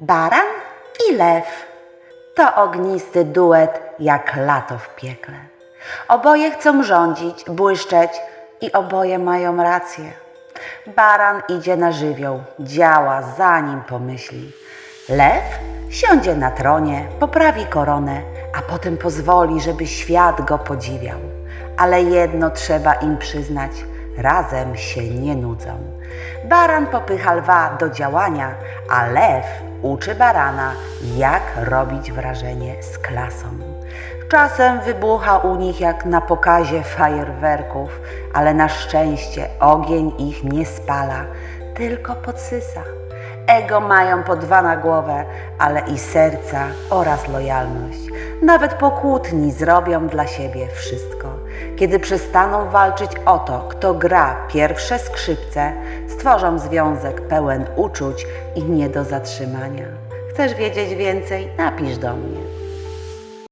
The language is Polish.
Baran i lew to ognisty duet jak lato w piekle. Oboje chcą rządzić, błyszczeć i oboje mają rację. Baran idzie na żywioł, działa zanim pomyśli. Lew siądzie na tronie, poprawi koronę, a potem pozwoli, żeby świat go podziwiał. Ale jedno trzeba im przyznać, razem się nie nudzą. Baran popycha lwa do działania, a lew uczy barana, jak robić wrażenie z klasą. Czasem wybucha u nich jak na pokazie fajerwerków, ale na szczęście ogień ich nie spala, tylko podsysa. Ego mają po dwa na głowę, ale i serca oraz lojalność. Nawet po kłótni zrobią dla siebie wszystko. Kiedy przestaną walczyć o to, kto gra pierwsze skrzypce, stworzą związek pełen uczuć i nie do zatrzymania. Chcesz wiedzieć więcej? Napisz do mnie.